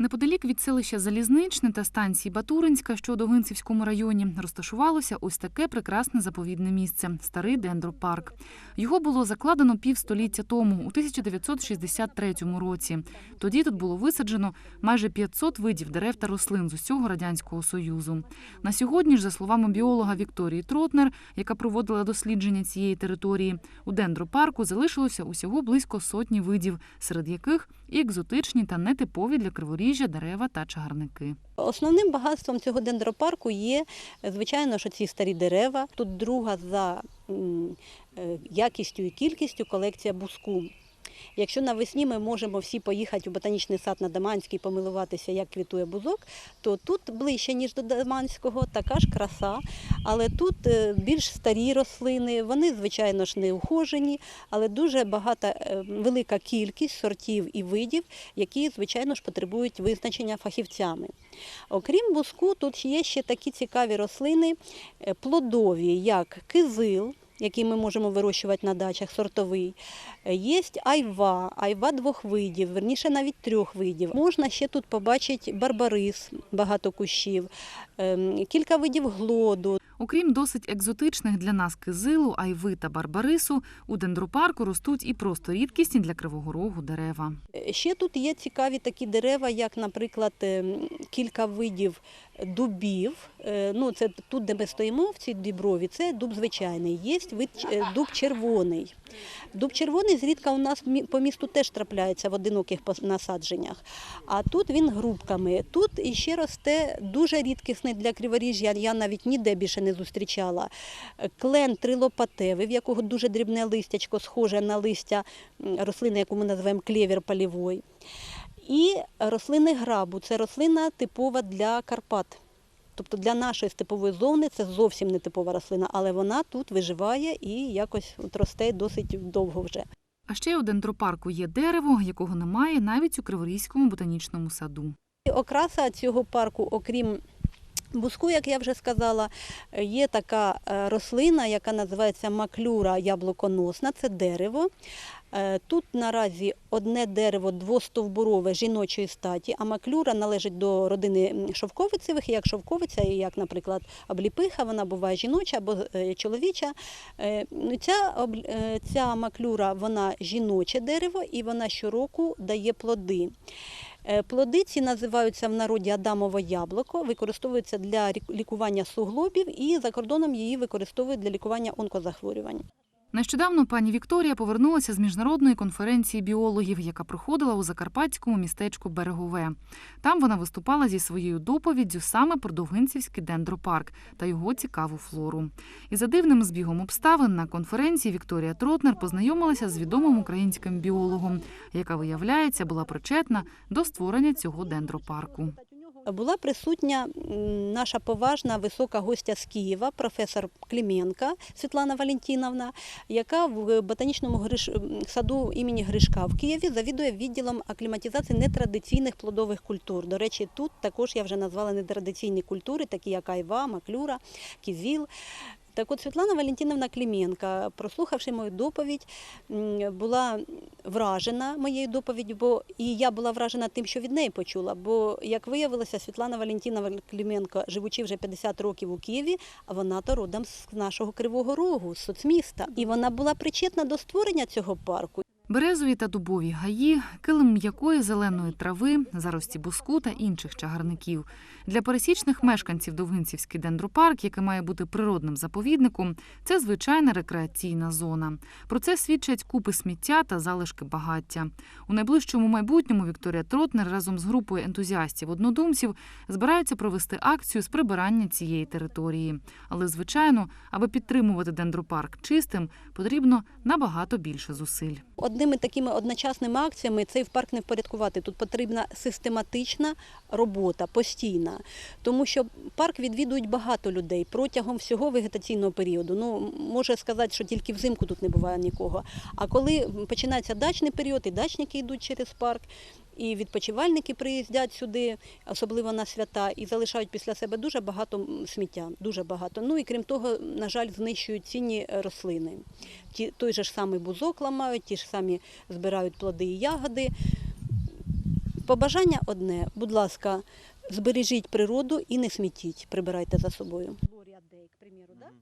Неподалік від селища Залізничне та станції Батуринська, що у Довгинцівському районі, розташувалося ось таке прекрасне заповідне місце старий дендропарк. Його було закладено півстоліття тому, у 1963 році. Тоді тут було висаджено майже 500 видів дерев та рослин з усього радянського союзу. На сьогодні ж, за словами біолога Вікторії Тротнер, яка проводила дослідження цієї території, у дендропарку залишилося усього близько сотні видів, серед яких і екзотичні та нетипові для криворіжжя дерева та чагарники. Основним багатством цього дендропарку є, звичайно, що ці старі дерева. Тут друга за е, якістю і кількістю колекція буску. Якщо навесні ми можемо всі поїхати у ботанічний сад на Даманський, помилуватися, як квітує бузок, то тут ближче, ніж до Даманського, така ж краса. Але тут е, більш старі рослини, вони, звичайно ж, не ухожені, але дуже багата, е, велика кількість сортів і видів, які, звичайно ж, потребують визначення фахівцями. Окрім буску, тут є ще такі цікаві рослини е, плодові, як кизил, який ми можемо вирощувати на дачах, сортовий. Е, Є айва, айва двох видів, верніше навіть трьох видів. Можна ще тут побачити барбарис, багато кущів, ем, кілька видів глоду. Окрім досить екзотичних для нас кизилу, айви та барбарису, у дендропарку ростуть і просто рідкісні для кривого рогу дерева. Ще тут є цікаві такі дерева, як, наприклад, ем, кілька видів дубів. Е, Ну, це тут, де ми стоїмо, в цій діброві, це дуб звичайний. Є вид е, дуб червоний. Дуб червоний зрідка у нас по місту теж трапляється в одиноких насадженнях. А тут він грубками. Тут іще росте дуже рідкісний для криворіжжя, я навіть ніде більше не зустрічала. Е, Клен трилопатевий, в якого дуже дрібне листячко, схоже на листя рослини, яку ми називаємо клєвір полівой. І рослини грабу це рослина типова для Карпат. Тобто для нашої степової зони це зовсім не типова рослина, але вона тут виживає і якось от росте досить довго вже. А ще у дендропарку є дерево, якого немає навіть у Криворізькому ботанічному саду. Окраса цього парку, окрім буску, як я вже сказала, є така е, рослина, яка називається маклюра яблуконосна, це дерево. Е, Тут наразі одне дерево двостовбурове жіночої статі, а маклюра належить до родини шовковицевих, як шовковиця, і як, наприклад, обліпиха, вона буває жіноча або е, чоловіча. Ну, Ця, ця маклюра вона жіноче дерево і вона щороку дає плоди. Е, Плоди ці називаються в народі Адамове яблуко, використовуються для лікування суглобів і за кордоном її використовують для лікування онкозахворювань. Нещодавно пані Вікторія повернулася з міжнародної конференції біологів, яка проходила у закарпатському містечку Берегове. Там вона виступала зі своєю доповіддю саме про Довгинцівський дендропарк та його цікаву флору. І за дивним збігом обставин на конференції Вікторія Тротнер познайомилася з відомим українським біологом, яка виявляється була причетна до створення цього дендропарку. Була присутня наша поважна висока гостя з Києва, професор Клименка Світлана Валентіновна, яка в ботанічному саду імені Гришка в Києві завідує відділом акліматизації нетрадиційних плодових культур. До речі, тут також я вже назвала нетрадиційні культури, такі як айва, маклюра, кізіл. Так от Світлана Валентиновна Кліменка, прослухавши мою доповідь, була вражена моєю доповіддю, бо і я була вражена тим, що від неї почула. Бо, як виявилося, Світлана Валентиновна Кліменко, живучи вже 50 років у Києві, а вона то родом з нашого Кривого Рогу, з соцміста. І вона була причетна до створення цього парку. Березові та дубові гаї, килим м'якої зеленої трави, зарості буску та інших чагарників. Для пересічних мешканців Довгинцівський дендропарк, який має бути природним заповідником, це звичайна рекреаційна зона. Про це свідчать купи сміття та залишки багаття. У найближчому майбутньому Вікторія Тротнер разом з групою ентузіастів-однодумців збираються провести акцію з прибирання цієї території. Але, звичайно, аби підтримувати дендропарк чистим, потрібно набагато більше зусиль. Одними такими одночасними акціями цей парк не впорядкувати. Тут потрібна систематична робота, постійна. Тому що парк відвідують багато людей протягом всього вегетаційного періоду. Ну, може сказати, що тільки взимку тут не буває нікого. А коли починається дачний період, і дачники йдуть через парк, і відпочивальники приїздять сюди, особливо на свята, і залишають після себе дуже багато сміття. Дуже багато. Ну і крім того, на жаль, знищують цінні е, рослини. Ті, той же ж самий бузок ламають, ті ж самі збирають плоди і ягоди. Побажання одне, будь ласка, збережіть природу і не смітіть, прибирайте за собою.